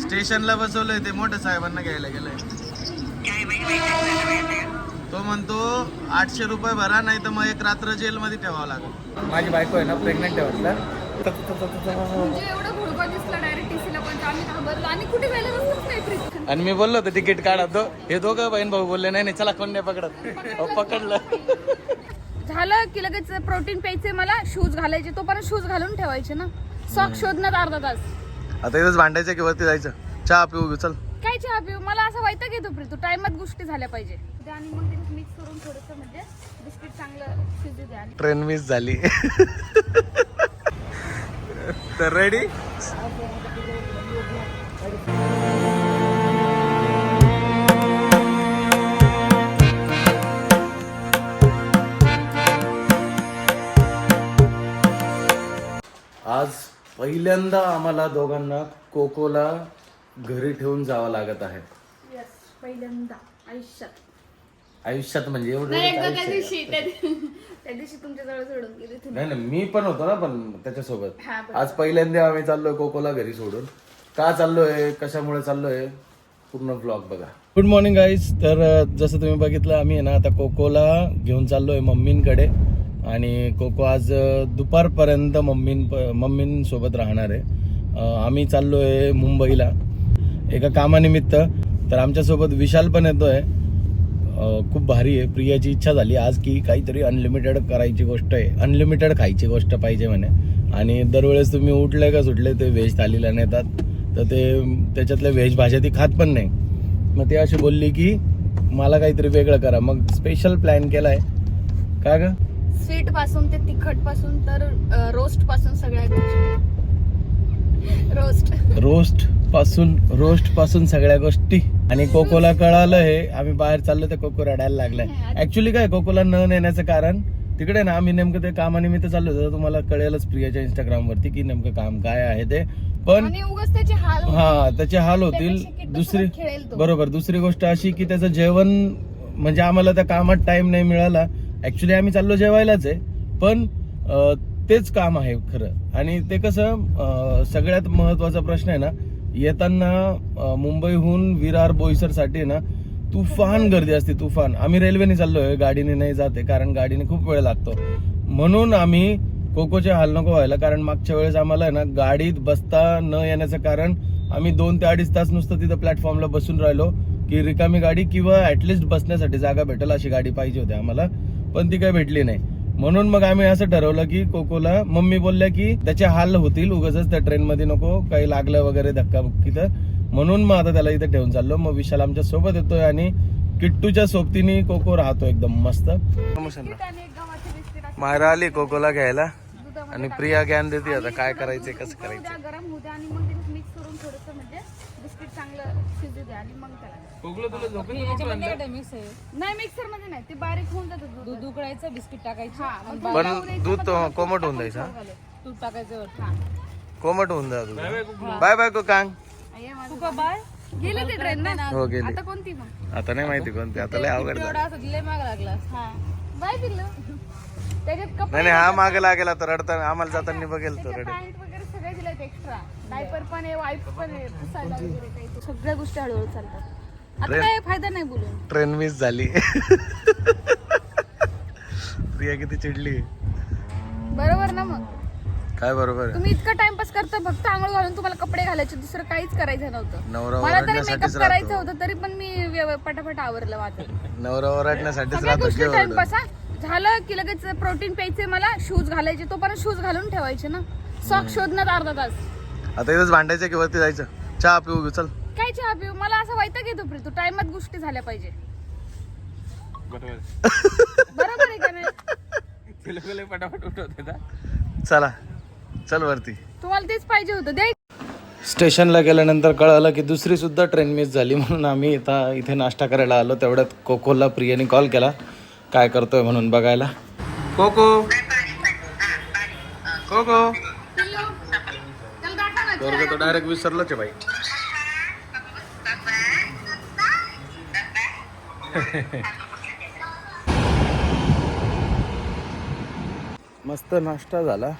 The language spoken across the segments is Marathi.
स्टेशनला बसवलंय ते मोठ्या साहेबांना घ्यायला गेलंय. तो म्हणतो आठशे रुपये भरा नाही तर मग एक रात्र जेलमध्ये ठेवावं लागेल. माझी बायको आहे ना प्रेग्नेंट आहे म्हणजे आणि कुठे जायला रस्ताच नाही फ्री आणि मी बोललो होतो तिकीट काढा तो. हे दोघं बहीण भाऊ बोलले नाही नाही चला कोण नाही पकडत पकडलं. झालं की लगेच प्रोटीन प्यायचे मला शूज घालायचे तो पण शूज घालून ठेवायचे ना. सॉक शोधण्यात अर्धा तास. आता इथंच भांडायचं की वरती जायचं? चहा पिऊ घेऊ चल. काय चहा पिऊ? मला असं वाईटं घेतो प्री तू टाइमात गोष्टी झाल्या पाहिजे. आणि मग ते मिक्स करून थोडंसं म्हणजे बिस्किट चांगलं शिजू द्या ट्रेन मिस झाली. तर रेडी आज पहिल्यांदा आम्हाला दोघांना कोकोला घरी ठेवून जावं लागत आहे. येस पहिल्यांदा आयुष्यात. आयुष्यात म्हणजे एवढं नाही एकदा आयुष्य त्या आहे. दिवशी त्या दिवशी त्या दिवशी तुमच्या जवळ सोडून गेली तुम्ही नाही नाही मी पण होतो ना पण त्याच्यासोबत. हा, बरोबर. आज पहिल्यांदा आम्ही चाललोय कोकोला घरी सोडून. का चाललोय कशामुळे चाललोय पूर्ण ब्लॉग बघा. गुड मॉर्निंग गाईज तर अ, जसं तुम्ही बघितलं आम्ही आहे ना आता कोकोला घेऊन चाललोय मम्मींकडे. आणि कोको आज दुपारपर्यंत मम्मीं मम्मींसोबत राहणार आहे. आम्ही चाललो आहे मुंबईला. एका कामानिमित्त. तर आमच्यासोबत विशाल पण येतो आहे खूप भारी आहे. प्रियाची इच्छा झाली आज की काहीतरी अनलिमिटेड करायची गोष्ट आहे. अनलिमिटेड खायची गोष्ट पाहिजे म्हणे. आणि दरवेळेस तुम्ही उठले का सुटले ते व्हेज थालीला नेतात. तर ते त्याच्यातल्या व्हेज भाज्या ती खात पण नाही. मग ती अशी बोलली की मला काहीतरी वेगळं करा. मग स्पेशल प्लॅन केला आहे का गं? स्वीटपासून ते तिखटपासून तर रोस्टपासून सगळ्या गोष्टी. रोस्ट रोस्टपासून रोस्टपासून सगळ्या गोष्टी. आणि कोकोला कळालं हे आम्ही बाहेर चाललो तर कोको रडायला लागलाय. ऍक्च्युली काय कोकोला न नेण्याचं कारण तिकडे ना आम्ही नेमकं ते कामानिमित्त चाललो होतो तुम्हाला कळेलच प्रियाच्या इंस्टाग्राम वरती की नेमकं काम काय आहे ते. पण. हा त्याचे हाल होतील. दुसरी तो. बरोबर दुसरी गोष्ट अशी की त्याचं जेवण म्हणजे आम्हाला त्या कामात टाइम नाही मिळाला. ऍक्च्युली आम्ही चाललो जेवायलाच आहे. पण तेच काम आहे खरं. आणि ते कसं सगळ्यात महत्त्वाचा प्रश्न आहे ना येताना मुंबईहून विरार बोईसरसाठी ना तुफान गर्दी असते तुफान. आम्ही रेल्वेने चाललोय गाडीने नाही जाते कारण गाडीने खूप वेळ लागतो. म्हणून आम्ही कोकोचे हाल नको व्हायला कारण मागच्या वेळेस आम्हाला आहे ना गाडीत बसता न येण्याचं कारण आम्ही दोन ते अडीच तास नुसतं तिथं प्लॅटफॉर्मला बसून राहिलो की रिकामी गाडी किंवा ऍटलिस्ट बसण्यासाठी जागा भेटेल अशी गाडी पाहिजे होती आम्हाला. पण ती काही भेटली नाही. म्हणून मग आम्ही असं ठरवलं की कोकोला मम्मी बोलल्या की त्याचे हाल होतील उगाच त्या ट्रेनमध्ये नको काही लागलं वगैरे धक्का तर. म्हणून मग आता त्याला इथे ठेवून चाललो. मग विशाल आमच्यासोबत येतोय आणि किट्टूच्या सोबतीने कोको राहतो एकदम मस्त. बिस्किट मायरा आली कोकोला घ्यायला. आणि प्रिया ज्ञान देते आता काय करायचंय कसं करायचं गरम होऊ द्या आणि मग ते मिक्स करून थोडंसं म्हणजे बिस्किट चांगलं शिजू द्या आणि मग त्याला नाही मिक्सरमध्ये नाही ते बारीक होऊन जातं दूध. दूध उकळायचं बिस्किट टाकायचं हा मग दूध कोमट होऊन हा? तूप टाकायचं वरती. कोमट होऊन जा बाय बाय कोकांग. ये माझं. तू का बाय. गेले ते ट्रेन ना? हो गेली. आता कोणती मग? आता नाही माहिती कोणती आता लय अवघड झालं. एवढा असं लय माग लागला. हा. बाय पिल्लू. त्याच्यात नाही कपडे नाही हा मागे लागेला तर रडताना. आम्हाला जाताना बघेल तो पॅन्ट वगैरे सगळे दिलेत एक्स्ट्रा डायपर पण आहे वाईप पण आहे पुसायला वगैरे काही ते. सगळ्या गोष्टी हळूहळू चालतात. आता काय फायदा नाही बोलून. ट्रेन मिस झाली. प्रिया किती चिडली. बरोबर ना मग? काय बरोबर आहे? तुम्ही इतका टाइमपास करता फक्त आंघोळ घालून तुम्हाला कपडे घालायचे दुसरं काहीच करायचं नव्हतं. नवरा मला तरी ओरडण्यासाठीच मेकअप करायचं राहतो होतं तरी पण मी व्यव- पटापट आवरलं माझं नवरा ओरडण्यासाठीच सगळ्या राहतो गोष्टी केवळ टाइमपास हा? झालं की लगेच प्रोटीन प्यायचे मला शूज घालायचे. तो पण शूज घालून ठेवायचे ना. सॉक शोधण्यात अर्धा तास. आता इथंच भांडायचं की वरती जायचं? चहा पिऊ घेऊ चल. काय चहा पिऊ? मला असं वाईटं घेतो प्री तू टाइमात गोष्टी झाल्या पाहिजे. बरोबर. आहे का नाही? चला. चल वरती. तुम्हाला तेच पाहिजे होतं. द्याय स्टेशनला गेल्यानंतर कळालं की दुसरी सुद्धा ट्रेन मिस झाली म्हणून आम्ही इथं इथे नाश्ता करायला आलो. तेवढ्यात कोकोला प्रियाने कॉल केला. काय करतोय म्हणून बघायला? कोको. कोको. पोरगं तो डायरेक्ट विसरलोच आहे बाई. मस्त नाश्ता झाला.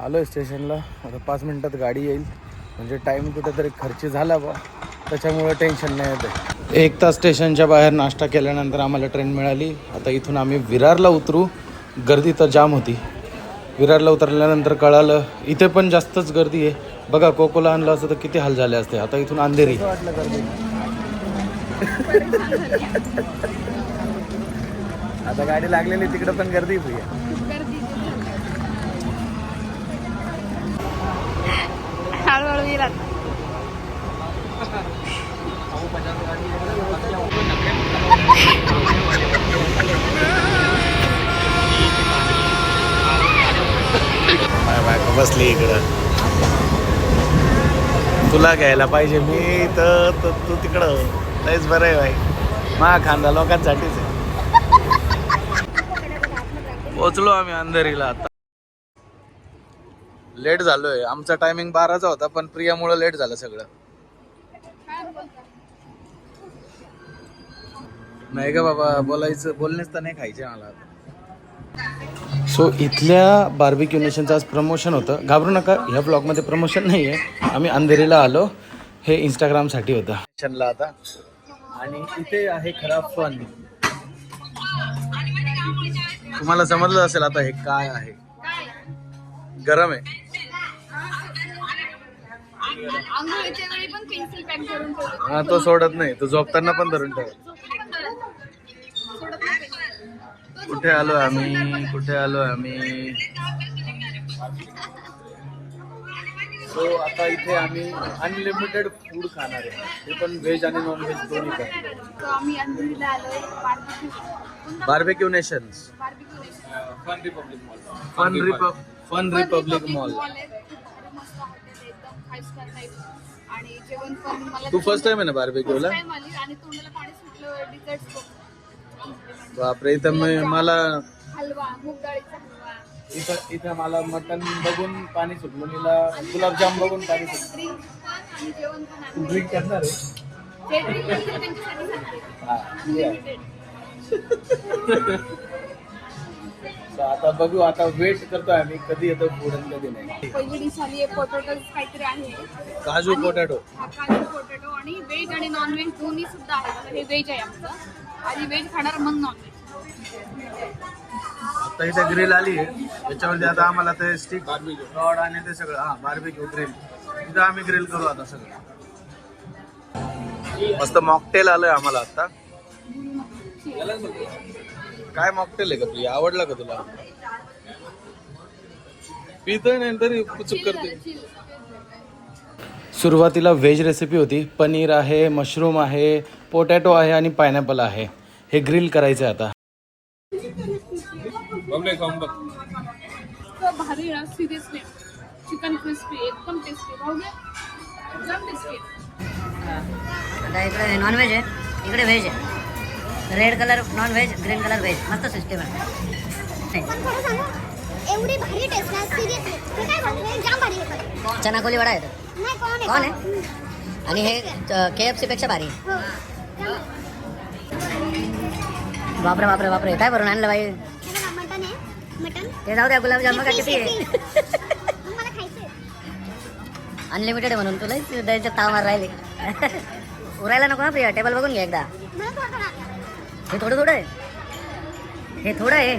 आलोय स्टेशनला. आता पाच मिनिटात गाडी येईल. म्हणजे टाईम कुठेतरी खर्च झाला बा त्याच्यामुळे टेन्शन नाही येते एक तास स्टेशनच्या बाहेर नाश्ता केल्यानंतर आम्हाला ट्रेन मिळाली. आता इथून आम्ही विरारला उतरू. गर्दी तर जाम होती. विरारला उतरल्यानंतर कळालं इथे पण जास्तच गर्दी आहे. बघा कोकोला आणलं असतं तर किती हाल झाले असते. आता इथून अंधेरी. आता गाडी लागलेली तिकडे पण गर्दी हळूहळू बसली इकडं. तुला घ्यायला पाहिजे मी तर तू तिकडं. लयच बरं आहे भाई मा खांदा लोकांसाठीच आहे. पोचलो आम्ही अंधेरीला आता. लेट झालोय. आमचा टायमिंग बाराचा होता पण प्रियामुळे लेट झालं सगळं. नाही का बाबा बोलायचं बोलणेच तर नाही खायचे मला. आता सो इथल्या बार्बिक्यू नेशनचं आज प्रमोशन होतं. घाबरू नका ह्या ब्लॉगमध्ये प्रमोशन नाही आहे आम्ही अंधेरीला आलो. हे इंस्टाग्रामसाठी होतं. नेशनला आता. आणि इथे आहे खरा फन तुम्हाला समजलं असेल आता हे काय आहे. गरम आहे. हा तो सोडत नाही. तो झोपताना पण धरून ठेव कुठे आलो आम्ही? कुठे आलो आम्ही? सो आता इथे आम्ही अनलिमिटेड फूड खाणार आहे. ते पण व्हेज आणि नॉन व्हेज दोन्ही पण barbecue barbecue Nations barbecue restaurant Fun रिपब Fun Republic Mall आहे. खूप भारी मस्त हॉटेल आहे. एकदम फाईव्ह स्टार टाईप आणि जेवण पण मला तू फर्स्ट टाइम आहे ना बार्बेक्यूला टाइम आली आणि तोंडाला पाणी सुटलं. डिझर्ट बापरे इथं मी मला हलवा मूग डाळीचा हलवा. इथं इथं मला मटन बघून पाणी सुटलं. मला गुलाबजाम बघून पाणी सुटलं. ड्रिंक पण आणि जेवण पण तू आणि ड्रिंक करणार आहे. जे ड्रिंक असेल त्यांच्यासाठी सांगते हा अनलिमिटेड So आता बघू आता वेट करतोय आम्ही. कधी येतो फूड आणि कधी नाही. पहिली डिश आली आहे पोटॅटो काहीतरी आहे. काजू आणि- पोटॅटो हा, काजू पोटॅटो आणि व्हेज आणि नॉन व्हेज दोन्ही सुद्धा आहे. तर हे व्हेज आहे आमचं. व्हेज खाणार मग आता इथे ग्रिल आली आहे. त्याच्यामध्ये आता आम्हाला ते स्टिक रॉड आणि ते सगळं हा बार्बिक्यू ग्रिल इथं आम्ही ग्रिल करू आता सगळं. मस्त मॉकटेल आलंय आम्हाला आता. काय मॉकटेल आहे का प्रिया आवडला का तुला? पितोय नाही तरी चुक करते. सुरुवातीला व्हेज रेसिपी होती. पनीर आहे मशरूम आहे पोटॅटो आहे आणि पायनॅपल आहे. हे ग्रिल करायचं आहे आता. तो भारी ना सिरियसली. चिकन क्रिस्पी एकदम टेस्टी भाऊ घे. एकदम टेस्टी आता इकडे नॉनव्हेज आहे. इकडे व्हेज आहे. Red colour non veg green colour veg मस्त सिस्टम आहे. पण खरं सांगू एवढी भारी टेस्ट आहे सिरियसली हे काय बनवलंय जाम भारी आहे. चना कोली वडा आहे तो. नाही कोण आहे? कोण आहे? आणि हे के एफ सी पेक्षा भारी आहे. बापरे बापरे बापरे. काय भरून आणलं बाई? हे मटन आहे. मटन ते जाऊ द्या गुलाबजाम बघा किती आहे. अनलिमिटेड आहे. म्हणून तुला द्यायचे ताव मार राहिले. उरायला नको ना प्रिया. टेबल बघून घे एकदा. हे थोडं थोडं आहे. हे थोडं आहे.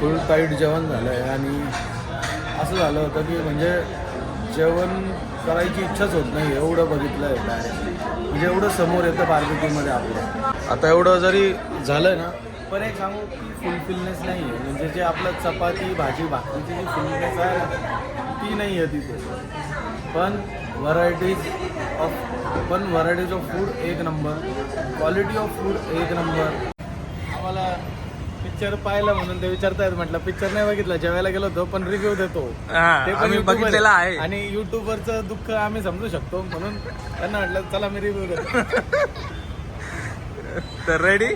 फुल टाईट जेवण झालं आहे आणि असं झालं होतं की म्हणजे जेवण करायची इच्छाच होत नाही एवढं बघितलं आहे डायरेक्ट म्हणजे एवढं समोर येतं बार्बिक्यूमध्ये आपलं. आता एवढं जरी झालं ना पण एक सांगू की फुलफिलनेस नाही आहे म्हणजे जे आपलं चपाती भाजी भाकरीची जी फुलफिलनेस आहे ना ती नाही आहे तिथे. पण व्हरायटीज ऑफ पण व्हरायटीज ऑफ फूड एक नंबर क्वालिटी ऑफ फूड एक नंबर आम्हाला पिक्चर पाहिला म्हणून ते विचारतायत म्हटलं पिक्चर नाही बघितलं जेवायला गेलो होतो पण रिव्ह्यू देतो. ते पण आम्ही YouTuber बघितलेला आहे. आणि युट्यूबवरचं दुःख आम्ही समजू शकतो म्हणून त्यांना म्हटलं चला मी रिव्ह्यू देतो. तर रेडी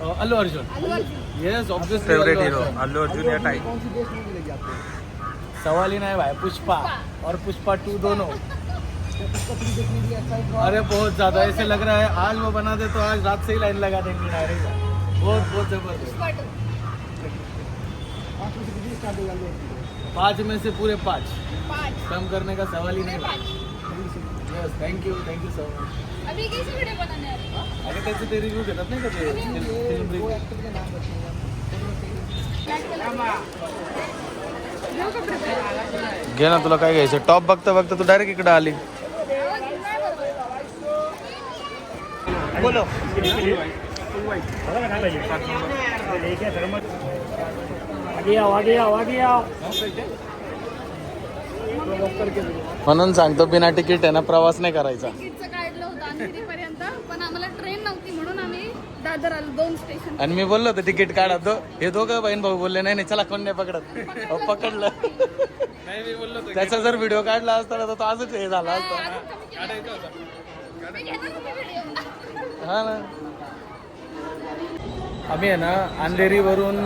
अं, Allu Arjun. Yes obviously favourite hero Allu Arjun. या टाइम सवाल ही नहीं भाई पुष्पा. और पुष्पा टू दोनों. अरे बहुत ज़्यादा ऐसे लग रहा है आज वो बना दे तो आज रात से ही लाइन लगा देंगे डायरेक्ट बहुत बहुत ज़बरदस्त। पाँच में से पूरे पाँच। पाँच कम करने का सवाल ही नहीं पाँच yes thank you thank you so much अभी कैसे वीडियो बनाने आ रहे हो? अगं त्याचे ते रिव्ह्यू घेतात नाही का ते film review. घेऊ का prepare? घे ना तुला काय घ्यायचं? टॉप बघता बघता तू डायरेक्ट इकडे आली। बोलो. म्हणून सांगतो बिना तिकीट आहे ना प्रवास नाही करायचा. तिकीटचं काढलं होतं अंधेरीपर्यंत पण आम्हाला ट्रेन नव्हती म्हणून आम्ही दादर आलो दोन स्टेशन आणि मी बोललो होतो तिकीट काढा. तो हे दोघं बहीण भाऊ बोलले नाही नाही चला कोण नाही पकडत. अहो, पकडलं. त्याचा जर व्हिडिओ काढला असता ना तर तो आजच हे झाला असता. हा ना. आम्ही आहे ना अंधेरीवरून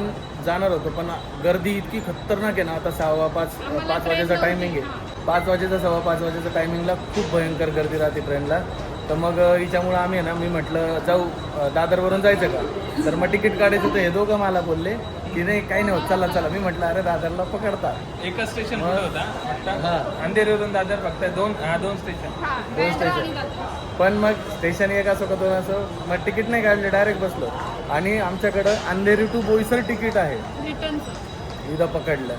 जाणार होतो पण गर्दी इतकी खतरनाक आहे ना आता सहावा पाच पाच वाजेचा टायमिंग आहे. पाच वाजेचा सव्वा पाच वाजेचा टायमिंगला खूप भयंकर गर्दी राहते ट्रेनला तर मग हिच्यामुळं आम्ही आहे ना मी म्हटलं जाऊ दादरवरून जायचं का? तर मग तिकीट काढायचं तर हे दोघं मला बोलले. की नाही काही नाही होत. चला चला. मी म्हटलं अरे दादरला पकडता. एकच स्टेशन पुढे होता. हा. अंधेरीवरून दादर फक्त दोन हा दोन स्टेशन दोन स्टेशन पण मग स्टेशन एक असो का दोन असो मग तिकीट नाही काढले डायरेक्ट बसलो. आणि आमच्याकडं अंधेरी टू बोईसर तिकीट आहे. रिटर्नचं इथं पकडलं.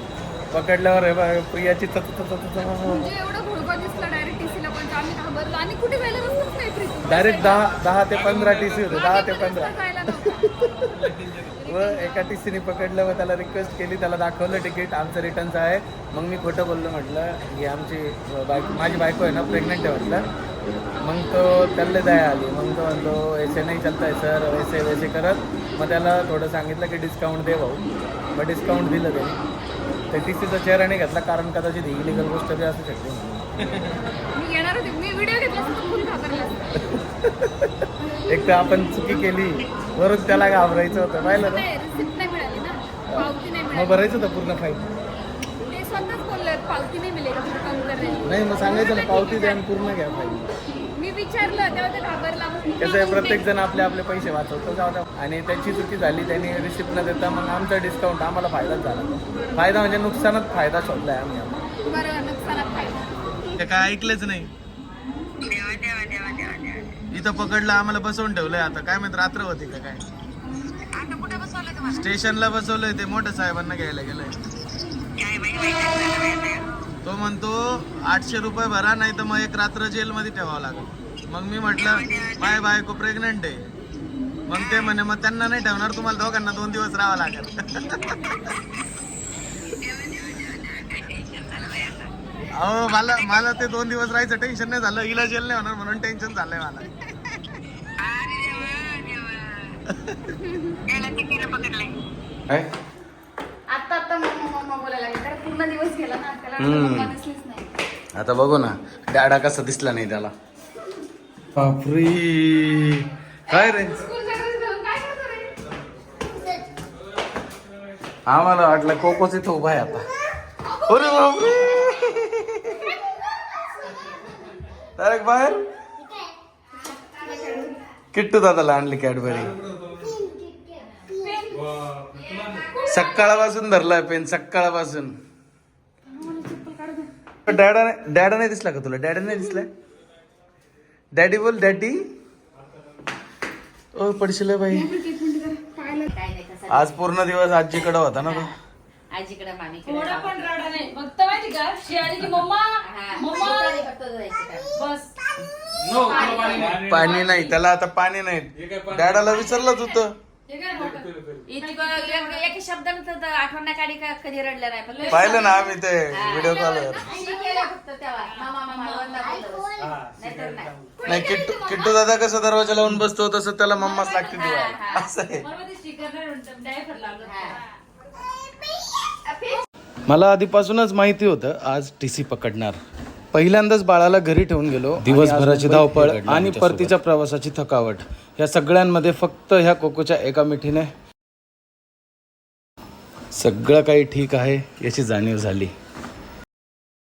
पकडल्यावर हे बघ, प्रियाची तत- तत- तत- तत- म्हणजे एवढं घोडबा दिसला डायरेक्ट टीसीला पण आम्ही घाबरलो आणि कुठे जायला रस्ताच नाही प्रीती डायरेक्ट दहा दहा ते पंधरा टी सी होते दहा ते पंधरा. जायला नव्हता. व एका टी सीने पकडलं व त्याला रिक्वेस्ट केली त्याला दाखवलं तिकीट आमचं रिटर्नचं आहे. मग मी खोटं बोललो म्हटलं की आमची बायको माझी बायको आहे ना प्रेग्नेंट आहे म्हटलं. मग तो त्याला दया आली. मग तो म्हणतो ऐसे नाही चालत आहे सर वैसे वैसे करत. मग त्याला थोडं सांगितलं की डिस्काउंट दे भाऊ. मग डिस्काउंट दिलं त्याने. ते टी सीचा चेहरा नाही घेतला कारण कदाचित इलिगल गोष्ट बी असू शकते. म्हणून. मी येणार होते. मी व्हिडिओ घेतला असता तर फुल घाबरला असता. एक तर आपण चुकी केली वरून त्याला घाबरायचं होतं पाहिलं ना? नाही रिसिप्ट नाही मिळाली ना. पावती नाही मग मिळाली भरायचं होतं पूर्ण फाईन ते स्वतःच बोलले पावती नाही मिळेल कम करणे नाही मग सांगायचं ना पावती द्या आणि पूर्ण घ्या फाईन मी विचारलं तेव्हा ते घाबरला. मग मी कसं आहे प्रत्येक जण आपले आपले पैसे वाचवतो. जाऊ द्या. आणि त्याची चुकी झाली त्यांनी रिसिप्ट न देता मग आमचा डिस्काउंट आम्हाला फायदाच झाला. फायदा म्हणजे नुकसानच फायदा शोधलाय आम्ही बरं नुकसानात फायदा. ते काय ऐकलंच नाही. इथं पकडलं आम्हाला बसवून ठेवलंय आता. काय माहीत रात्र होती का काय? स्टेशनला बसवलंय ते मोठ्या साहेबांना घ्यायला गेलंय. तो म्हणतो आठशे रुपये भरा नाही तर मग एक रात्र जेलमध्ये ठेवावं लागेल. मग मी म्हटलं माय बायको प्रेग्नंट आहे. मग ते म्हणे मग त्यांना नाही ठेवणार तुम्हाला दोघांना दोन दिवस राहावं लागेल. अहो मला मला ते दोन दिवस राहायचं टेन्शन नाही झालं. हिला जेल नाही होणार म्हणून टेन्शन झालंय मला. आता आता मम्मा मम्मा बोलायला लागले. तर पूर्ण दिवस गेला ना त्याला हम्म. मम्मा दिसलीच नाही. आता बघू ना डॅडा कसा दिसला नाही त्याला. बापरे. काय रे? आम्हाला वाटलं कोकोच इथं उभा आहे आता. अरे बापरे. डायरेक्ट बाहेर? किट्टू दादाला आणली कॅडबरी. सकाळपासून धरलाय पेन सकाळपासून. डॅडा डॅडा नाही दिसला का तुला? डॅडा नाही दिसलाय? डॅडी बोल डॅडी ओ पडशील बाई. आज पूर्ण दिवस आजीकडे होता ना तो. आजीकडे मामीकडे. थोडा पण रडा नाही. फक्त माहिती का शियाली की मम्मा मम्मा. बस. पाणी नाही. त्याला आता पाणी नाही. डॅडाला विचारलंच होतं हे काय मोठं? इतकं एक शब्दानं तर आठवण नाही काढी का कधी रडलं नाही पाहिलं ना आम्ही ते व्हिडिओ केलं नाही. नाही किट्टू किट्टू दादा कसं दरवाजा लावून बसतो तसं त्याला मम्माच लागते दिवा असं आहे. मला आधीपासूनच माहिती होतं आज टी सी पकडणार. पहिल्यांदाच बाळाला घरी ठेवून गेलो दिवसभराची धावपळ आणि परतीच्या प्रवासाची थकावट. या सगळ्यांमध्ये फक्त ह्या कोकोच्या एका मिठीने. सगळं काही ठीक आहे याची जाणीव झाली.